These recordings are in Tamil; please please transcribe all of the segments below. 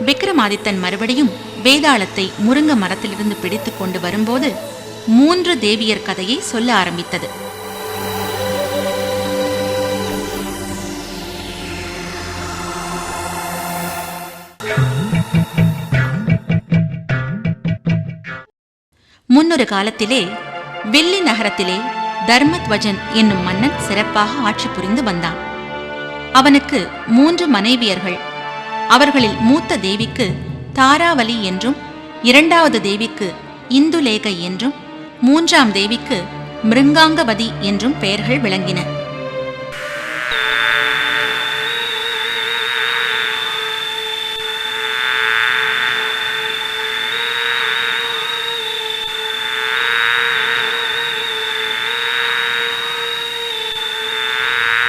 விக்ரமாதித்தன் மறுபடியும் வேதாளத்தை முருங்க மரத்திலிருந்து பிடித்து கொண்டு வரும்போது மூன்று தேவியர் கதையை சொல்ல ஆரம்பித்தது. முன்னொரு காலத்திலே வெள்ளி நகரத்திலே தர்மத்வஜன் என்னும் மன்னன் சிறப்பாக ஆட்சி புரிந்து வந்தான். அவனுக்கு மூன்று மனைவியர்கள் அவர்களில் மூத்த தேவிக்கு தாராவலி என்றும் இரண்டாவது தேவிக்கு இந்துலேகை என்றும் மூன்றாம் தேவிக்கு மிருங்காங்கவதி என்றும் பெயர்கள் விளங்கின.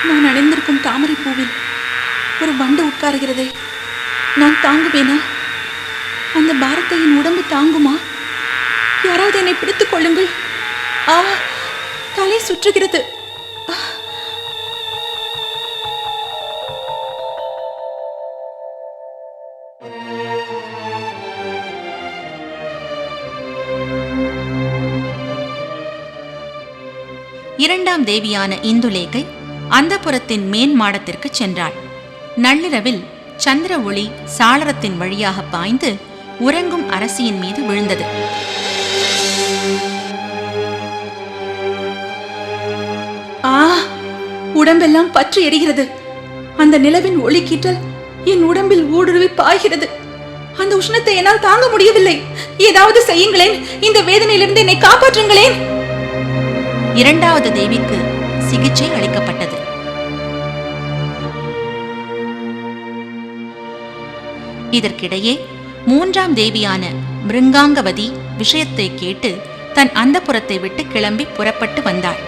நான் அடைந்திருக்கும் தாமரை பூவில் ஒரு வண்டு உட்காருகிறதே நான் தாங்குவேனா? அந்த பாரத்தை என் உடம்பு தாங்குமா? யாராவது என்னை பிடித்துக் கொள்ளுங்கள். ஆ தலை சுற்றுகிறது. இரண்டாம் தேவியான இந்துலேகை அந்தப்புறத்தின் மேன் மாடத்திற்கு சென்றாள். நள்ளிரவில் சந்திர ஒளி சாளரத்தின் வழியாக பாய்ந்து உறங்கும் அரசியின் மீது விழுந்தது. ஆ உடம்பெல்லாம் பற்றி எரிகிறது. அந்த நிலவின் ஒளிக்கீற்றல் என் உடம்பில் ஊடுருவி பாய்கிறது. அந்த உஷ்ணத்தை என்னால் தாங்க முடியவில்லை. ஏதாவது செய்யுங்களேன். இந்த வேதனையிலிருந்து என்னை காப்பாற்றுங்களேன். இரண்டாவது தேவிக்கு சிகிச்சை அளிக்கப்பட்டது. இதற்கிடையே மூன்றாம் தேவியான மிருங்காங்கவதி விஷயத்தை கேட்டு தன் அந்தப்புறத்தை விட்டு கிளம்பி புறப்பட்டு வந்தாள்.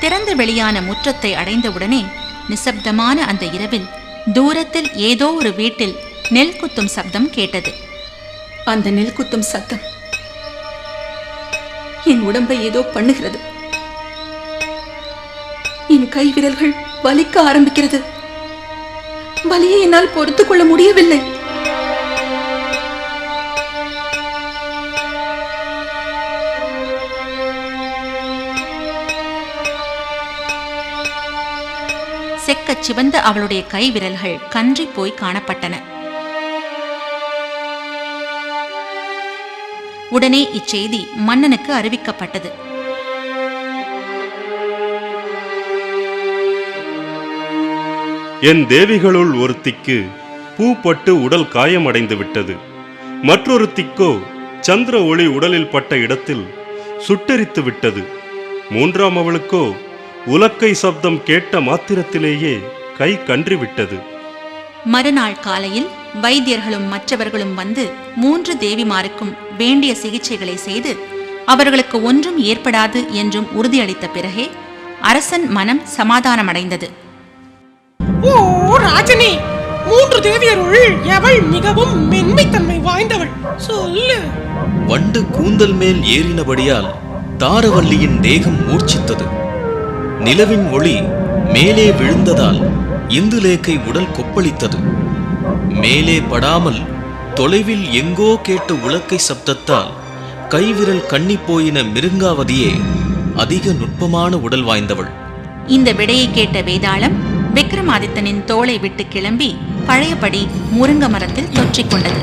திறந்து வெளியான முற்றத்தை அடைந்தவுடனே நிசப்தமான அந்த இரவில் தூரத்தில் ஏதோ ஒரு வீட்டில் நெல் குத்தும் சப்தம் கேட்டது. அந்த நெல் குத்தும் சத்தம் என் உடம்பை ஏதோ பண்ணுகிறது. என் கை விரல்கள் வலிக்க ஆரம்பிக்கிறது. வலியை என்னால் பொறுத்துக் கொள்ள முடியவில்லை. செக்கச் சிவந்த அவளுடைய கை விரல்கள் கன்றி போய் காணப்பட்டன. உடனே இச்செய்தி மன்னனுக்கு அறிவிக்கப்பட்டது. என் தேவிகளுள் ஒருத்திக்கு பூ பட்டு உடல் காயமடைந்து விட்டது மற்றொருத்திக்கோ சந்திர ஒளி உடலில் பட்ட இடத்தில் சுட்டெரித்து விட்டது மூன்றாம் அவளுக்கோ உலக்கை சப்தம் கேட்ட மாத்திரத்திலேயே கை கன்றி விட்டது மறுநாள் காலையில் வைத்தியர்களும் மற்றவர்களும் வந்து மூன்று தேவிமாருக்கும் வேண்டிய சிகிச்சைகளை செய்து அவர்களுக்கு ஒன்றும் ஏற்படாது என்றும் உறுதியளித்த பிறகே அரசன் மனம் சமாதானமடைந்தது. ஓ ராஜனே மூன்று தேவியருள் எவள் மிகவும் மென்மைத்தன்மை வாய்ந்தவள்? சொல்லு. வண்டு கூந்தல் மேல் ஏறினபடியால் தாரவல்லியின் தேகம் மூர்ச்சித்தது. நிலவின் ஒளி மேலே விழுந்ததால் இந்துலேக்கை உடல் கொப்பளித்தது. மேலே படாமல் தொலைவில் எங்கோ கேட்ட உலக்கை சப்தத்தால் கைவிரல் கண்ணிப் போயின மிருங்காவதியே அதிக நுட்பமான உடல் வாய்ந்தவள். இந்த விடையை கேட்ட வேதாளம் விக்ரமாதித்தனின் தோளை விட்டு கிளம்பி பழையபடி முருங்க மரத்தில் தொற்றிக் கொண்டது.